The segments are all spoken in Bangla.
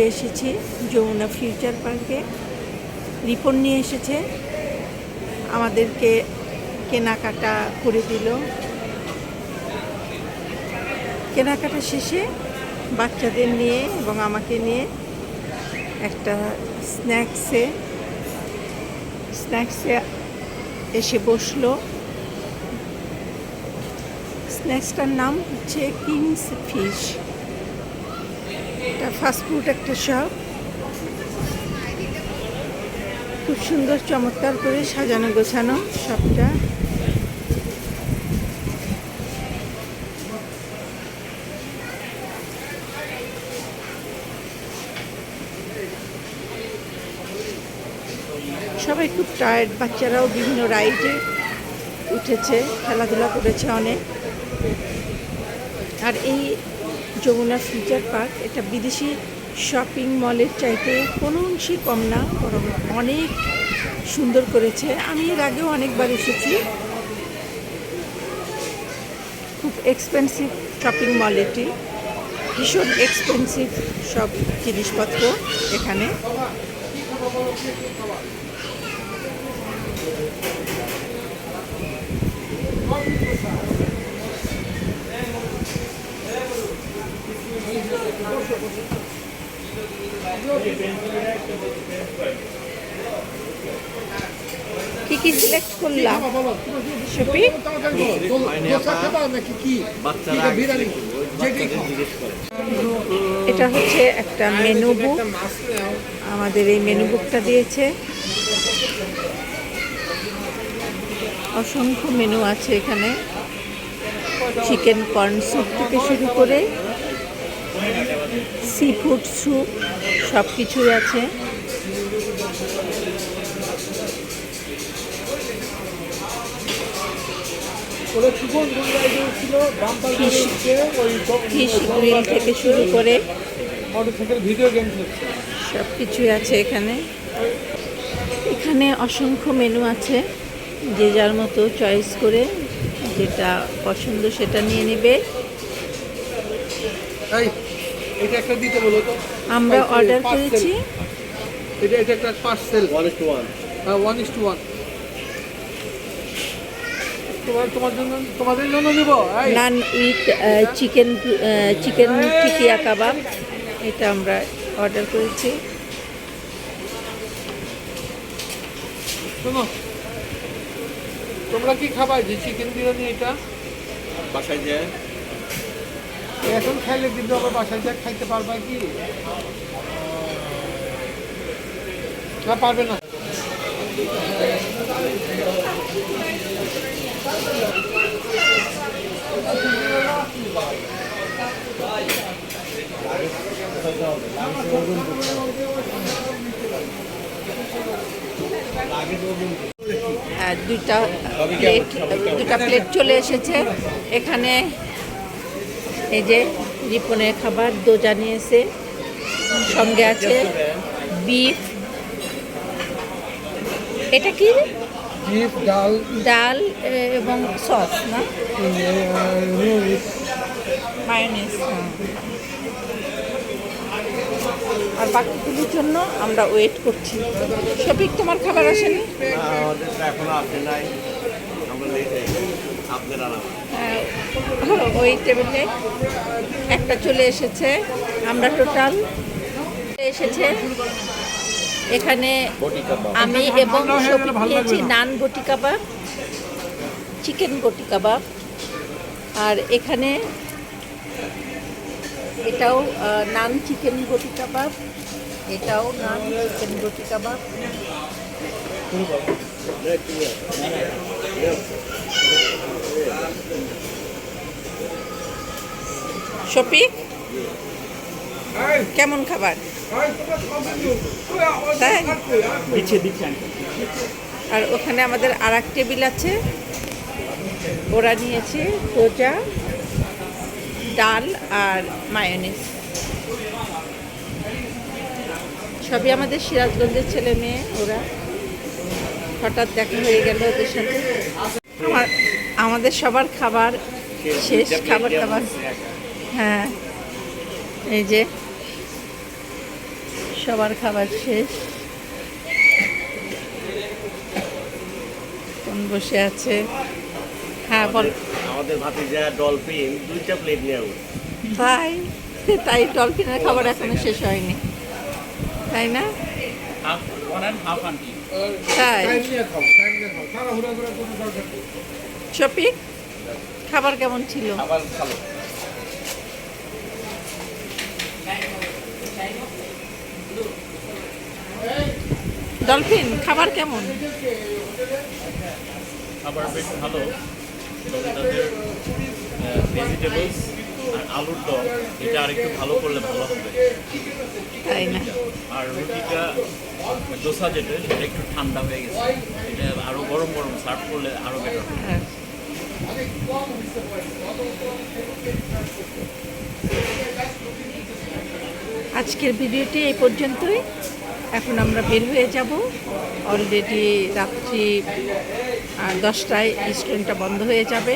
আজকে এসেছি যমুনা ফিউচার পার্কে। রিপন নিয়ে এসেছে। আমাদেরকে কেনাকাটা করে দিল। কেনাকাটা শেষে বাচ্চাদের নিয়ে এবং আমাকে নিয়ে একটা স্ন্যাক্সে স্ন্যাক্সে এসে বসল। স্ন্যাক্সটার নাম হচ্ছে কিংস ফিশ। ফাস্টফুড একটা শপ খুব সুন্দর, চমৎকার করে সাজানো, গোছানো শপটা সবাই খুব টায়ার্ড বাচ্চারাও বিভিন্ন রাইডে উঠেছে, খেলাধুলা করেছে অনেক। আর এই যমুনা ফিউচার পার্ক, এটা বিদেশি শপিং মলের চাইতে কোনো অংশই কম না, বরং অনেক সুন্দর করেছে। আমি এর আগেও অনেকবার এসেছি। খুব এক্সপেন্সিভ শপিং মল এটি। ভীষণ এক্সপেন্সিভ সব জিনিসপত্র এখানে। কি কি সিলেক্ট করলাম? শপি এটা হচ্ছে একটা মেনু বুক আমাদের এই মেনু বুকটা দিয়েছে। অসংখ্য মেনু আছে এখানে। চিকেন কর্ন স্যুপ থেকে শুরু করে সি ফুড স্যুপ সব কিছুই আছে ফিশ গ্রিল থেকে শুরু করে সব কিছুই আছে এখানে। এখানে অসংখ্য মেনু আছে। যে যার মতো চয়েস করে যেটা পছন্দ সেটা নিয়ে নেবে। এটা একটা দিতে বলো তো। আমরা অর্ডার করেছি এটা এটা একটা parcel one two one one is two one তোমার তোমার জন্য তোমাদের জন্য নিব এই। Naan with chicken chicken tikka kebab এটা আমরা অর্ডার করেছি। শোনো তোমরা কি খাবা যে চিকেন বিরিয়ানি এটা? বাসায় যায় এখন খাইলে কিন্তু আবার বাসায় যা খাইতে পারবা কি? না, পারবে না। দুইটা প্লেট দুটা প্লেট চলে এসেছে। এখানে এই যে রিপনের খাবার দোজা নিয়েছে। সঙ্গে আছে বিফ। এটা কি? বিফ ডাল। ডাল এবং সস না? মায়োনিজ আর বাকিগুলির জন্য আমরা ওয়েট করছি। শফিক তোমার খাবার আসেনি? আমাদের এখনও আসে নাই। আমরা লেট হয়ে ওই টেবিলে একটা চলে এসেছে আমরা টোটাল এসেছে। এখানে আমি এবং নিয়েছি নান বটি কাবাব চিকেন বটি কাবাব। আর এখানে এটাও আহ, নান চিকেন বটি কাবাব এটাও নান চিকেন বটি কাবাব। শফিক? কেমন খাবার? আর ওখানে আমাদের আর এক টেবিল আছে। ওরা নিয়েছে তোজা ডাল আর মায়োনিজ। সবই আমাদের সিরাজগঞ্জের ছেলে মেয়ে, ওরা। হঠাৎ দেখা হয়ে গেল ওদের সাথে। আমার আমাদের সবার খাবার শেষ খাবার দাবার। হ্যাঁ এই যে সবার খাবার শেষ। কোন বসে আছে? হ্যাঁ বল। আমাদের ভাতিজা ডলফিন দুইটা প্লেট নিয়ে তাই? তাই ডলফিনের খাবার এখনও শেষ হয়নি। তাই না? Half one and half auntie. তাই? খাবার কেমন ছিল? ভালো। ডলফিন খাবার কেমন? খাবার বেশ ভালো। ভেজিটেবলস আর আলুর দম এটা আরেকটু ভালো করলে ভালো হবে। তাই না? আর রুটিটা দোসা যেটা সেটা একটু ঠান্ডা হয়ে গেছে। এটা আরও গরম গরম সার্ভ করলে আরও বেটার হবে। হ্যাঁ। আজকের ভিডিওটি এই পর্যন্তই। এখন আমরা বের হয়ে যাব। অলরেডি রাত্রি দশটায় রেস্টুরেন্টটা বন্ধ হয়ে যাবে।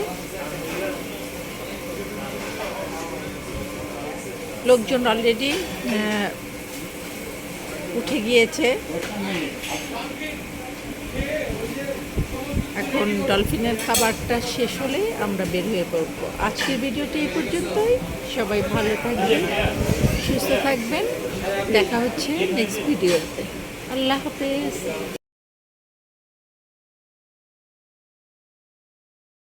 লোকজন অলরেডি উঠে গিয়েছে। এখন ডলফিনের খাবারটা শেষ হলে আমরা বের হয়ে পড়ব। আজকের ভিডিওটি এই পর্যন্তই। সবাই ভালো থাকবেন, সুস্থ থাকবেন। দেখা হচ্ছে নেক্সট ভিডিওতে আল্লাহ হাফেজ।